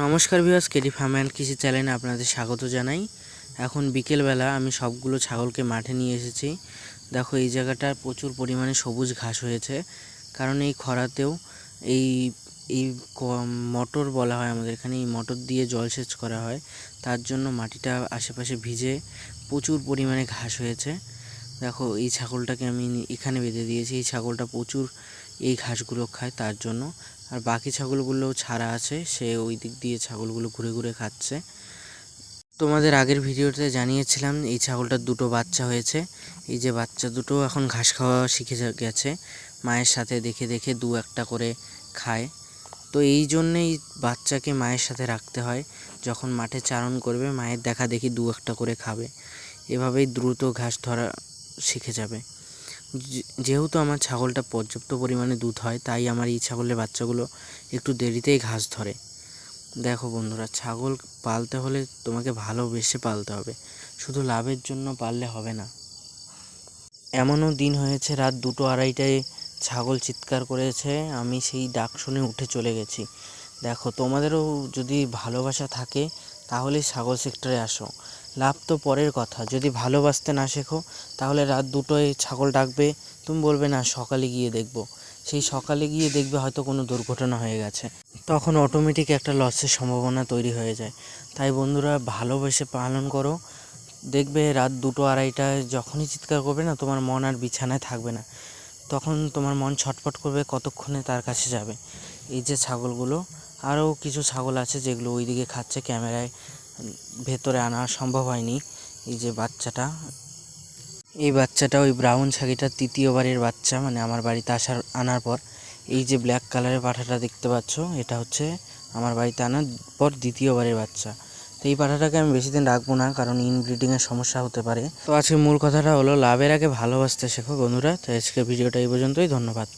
নমস্কার viewers, KD farm and কৃষি চ্যানেলে আপনাদের স্বাগত জানাই। এখন বিকেলবেলা আমি সবগুলো ছাগলকে মাঠে নিয়ে এসেছি। দেখো, এই জায়গাটা প্রচুর পরিমাণে সবুজ ঘাস হয়েছে। কারণ এই খরাতেও এই এই মটর বলা হয় আমাদের এখানে, এই মটর দিয়ে জলসেচ করা হয়। তার জন্য মাটিটা আশেপাশে ভিজে প্রচুর পরিমাণে ঘাস হয়েছে। দেখো, এই ছাগলটাকে আমি এখানে বেঁধে দিয়েছি। এই ছাগলটা প্রচুর এই ঘাসগুলো খায় তার জন্য। আর বাকি ছাগলগুলো ছাড়া আছে। সে ওই দিক দিয়ে ছাগলগুলো ঘুরে ঘুরে খাচ্ছে। তোমাদের আগের ভিডিওতে জানিয়েছিলাম, এই ছাগলটার দুটো বাচ্চা হয়েছে। এই যে বাচ্চা দুটো এখন ঘাস খাওয়া শিখে গেছে। মায়ের সাথে দেখে দেখে দু একটা করে খায়। তো এই জন্যেই বাচ্চাকে মায়ের সাথে রাখতে হয়। যখন মাঠে চারণ করবে, মায়ের দেখা দেখি দু একটা করে খাবে। এভাবেই দ্রুত ঘাস ধরা শিখে যাবে। যেহেতু আমার ছাগলটা পর্যাপ্ত পরিমাণে দুধ হয়, তাই আমার এই ছাগলের বাচ্চাগুলো একটু দেরিতেই ঘাস ধরে। দেখো বন্ধুরা, ছাগল পালতে হলে তোমাকে ভালোবেসে পালতে হবে। শুধু লাভের জন্য পাললে হবে না। এমনও দিন হয়েছে, রাত দুটো আড়াইটায় ছাগল চিৎকার করেছে, আমি সেই ডাক শুনে উঠে চলে গেছি। দেখো, তোমাদেরও যদি ভালোবাসা থাকে তাহলে ছাগল সেক্টরে আসো। লাভ তো পরের কথা। যদি ভালোবাসতে না শেখো, তাহলে রাত দুটোয় ছাগল ডাকবে, তুমি বলবে, না, সকালে গিয়ে দেখব। সেই সকালে গিয়ে দেখবে হয়তো কোনো দুর্ঘটনা হয়ে গেছে। তখন অটোমেটিক একটা লসের সম্ভাবনা তৈরি হয়ে যায়। তাই বন্ধুরা, ভালোবেসে পালন করো। দেখবে রাত দুটো আড়াইটায় যখনই চিৎকার করবে না, তোমার মন আর বিছানায় থাকবে না। তখন তোমার মন ছটফট করবে, কতক্ষণে তার কাছে যাবে। এই যে ছাগলগুলো, আরও কিছু ছাগল আছে যেগুলো ওইদিকে খাচ্ছে ক্যামেরায়। ভেতরে আনা সম্ভব হয়নি। এই যে বাচ্চাটা, এই বাচ্চাটা ওই ব্রাউন ছাগিটার তৃতীয়বারের বাচ্চা মানে আমার বাড়িতে আসার, আনার পর। এই যে ব্ল্যাক কালারের পাঠাটা দেখতে পাচ্ছ, এটা হচ্ছে আমার বাড়িতে আনার পর দ্বিতীয়বারের বাচ্চা। তো এই পাঠাটাকে আমি বেশি দিন রাখব না, কারণ ইনব্রিডিংয়ের সমস্যা হতে পারে। তো আজকে মূল কথাটা হলো, লাভের আগে ভালোবাসতে শেখো বন্ধুরা। তো আজকে ভিডিওটা এই পর্যন্তই, ধন্যবাদ।